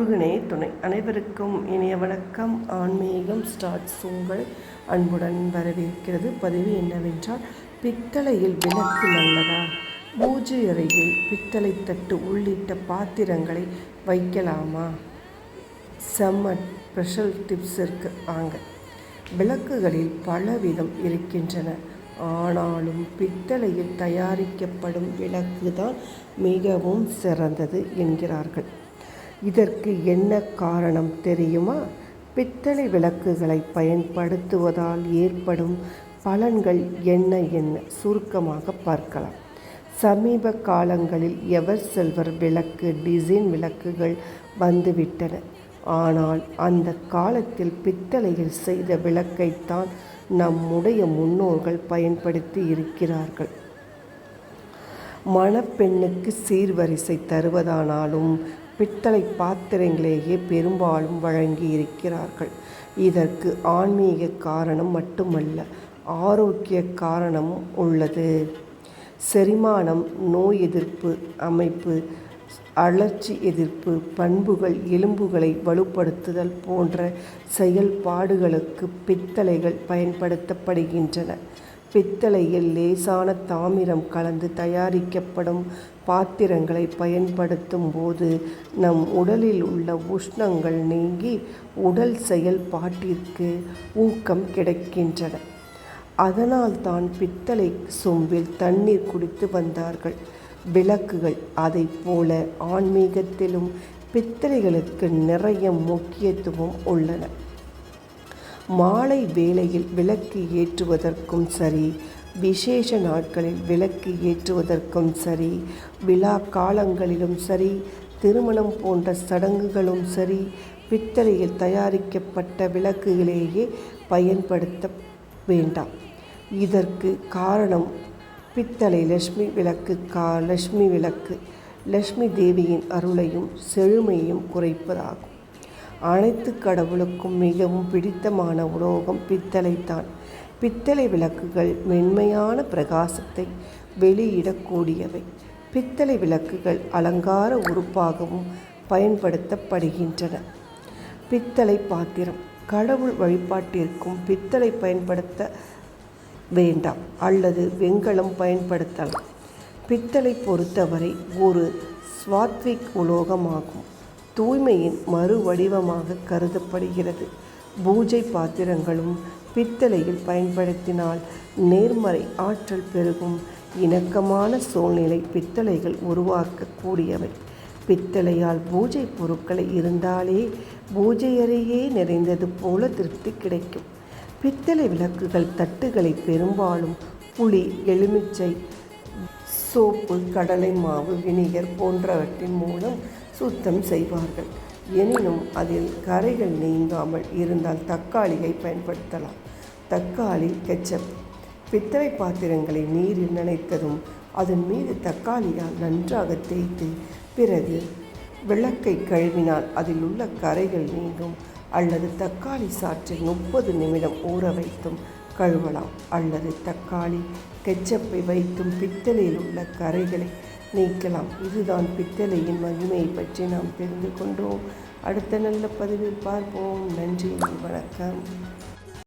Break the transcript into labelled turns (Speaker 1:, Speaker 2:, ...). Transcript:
Speaker 1: முருகனே துணை அனைவருக்கும் இனிய வணக்கம். ஆன்மீகம் ஸ்டார்ட்ஸ் உங்கள் அன்புடன் வரவேற்கிறது. பதிவு என்னவென்றால் பித்தளையில் விளக்கு நல்லதா? பூஜை அறையில் பித்தளை தட்டு உள்ளிட்ட பாத்திரங்களை வைக்கலாமா? செம்ம ஸ்பெஷல் டிப்ஸ் இருக்கு. வாங்க. விளக்குகளில் பலவிதம் இருக்கின்றன. ஆனாலும் பித்தளையில் தயாரிக்கப்படும் விளக்கு தான் மிகவும் சிறந்தது என்கிறார்கள். இதற்கு என்ன காரணம் தெரியுமா? பித்தளை விளக்குகளை பயன்படுத்துவதால் ஏற்படும் பலன்கள் என்ன என்ன சுருக்கமாக பார்க்கலாம். சமீப காலங்களில் எவர் செல்வர் விளக்கு டிசைன் விளக்குகள் வந்துவிட்டன. ஆனால் அந்த காலத்தில் பித்தளையில் செய்த விளக்கைத்தான் நம்முடைய முன்னோர்கள் பயன்படுத்தி இருக்கிறார்கள். மணப்பெண்ணுக்கு சீர்வரிசை தருவதானாலும் பித்தளை பாத்திரங்களையே பெரும்பாலும் வழங்கி இருக்கிறார்கள் இதற்கு ஆன்மீக காரணம் மட்டுமல்ல ஆரோக்கிய காரணமும் உள்ளது. செரிமானம் நோய் எதிர்ப்பு அமைப்பு அழற்சி எதிர்ப்பு பண்புகள் எலும்புகளை வலுப்படுத்துதல் போன்ற செயல்பாடுகளுக்கு பித்தளைகள் பயன்படுத்தப்படுகின்றன. பித்தளையில் லேசான தாமிரம் கலந்து தயாரிக்கப்படும் பாத்திரங்களை பயன்படுத்தும் போது நம் உடலில் உள்ள உஷ்ணங்கள் நீங்கி உடல் செயல்பாட்டிற்கு ஊக்கம் கிடைக்கின்றன. அதனால் தான் பித்தளை சொம்பில் தண்ணீர் குடித்து வந்தார்கள். விளக்குகள் அதை போல ஆன்மீகத்திலும் பித்தளைகளுக்கு நிறைய முக்கியத்துவம் உள்ளன. மாலை வேளையில் விளக்கு ஏற்றுவதற்கும் சரி விசேஷ நாட்களில் விளக்கு ஏற்றுவதற்கும் சரி விழா காலங்களிலும் சரி திருமணம் போன்ற சடங்குகளும் சரி பித்தளையில் தயாரிக்கப்பட்ட விளக்குகளையே பயன்படுத்த வேண்டாம். இதற்கு காரணம் பித்தளை லட்சுமி விளக்கு கா லட்சுமி விளக்கு. லட்சுமி தேவியின் அருளையும் செழுமையும் குறைப்பதாகும். அனைத்து கடவுளுக்கும் மிகவும் பிடித்தமான உலோகம் பித்தளைத்தான். பித்தளை விளக்குகள் மென்மையான பிரகாசத்தை வெளியிடக்கூடியவை. பித்தளை விளக்குகள் அலங்கார உறுப்பாகவும் பயன்படுத்தப்படுகின்றன. பித்தளை பாத்திரம். கடவுள் வழிபாட்டிற்கும் பித்தளை பயன்படுத்த வேண்டாம் அல்லது வெண்கலம் பயன்படுத்தலாம். பித்தளை பொறுத்தவரை ஒரு ஸ்வாத்விக் உலோகமாகும். தூய்மையின் மறு வடிவமாக கருதப்படுகிறது. பூஜை பாத்திரங்களும் பித்தளையில் பயன்படுத்தினால் நேர்மறை ஆற்றல் பெருகும். இணக்கமான சூழ்நிலை பித்தளைகள் உருவாக்கக்கூடியவை. பித்தளையால் பூஜை பொருட்களை இருந்தாலே பூஜை அறையே நிறைந்தது போல திருப்தி கிடைக்கும். பித்தளை விளக்குகள் தட்டுகளை பெரும்பாலும் புளி எலுமிச்சை சோப்பு கடலை மாவு வினிகர் போன்றவற்றின் மூலம் சுத்தம் செய்வார்கள். எனினும் அதில் கரைகள் நீங்காமல் இருந்தால் தக்காளியை பயன்படுத்தலாம். தக்காளி கெச்சப். பித்தளை பாத்திரங்களை நீரில் நனைத்ததும் அதன் மீது தக்காளியால் நன்றாக தேய்த்து பிறகு விளக்கை கழுவினால் அதில் உள்ள கரைகள் நீங்கும். அல்லது தக்காளி சாற்றில் முப்பது நிமிடம் ஊற வைத்தும் கழுவலாம். அல்லது தக்காளி கெச்சப்பை வைத்தும் பித்தளையில் உள்ள கரைகளை நீக்கலாம். இதுதான் பித்தளையின் மகிமையை பற்றி நாம் தெரிந்து கொண்டோம். அடுத்த நல்ல பதிவில் பார்ப்போம். நன்றி வணக்கம்.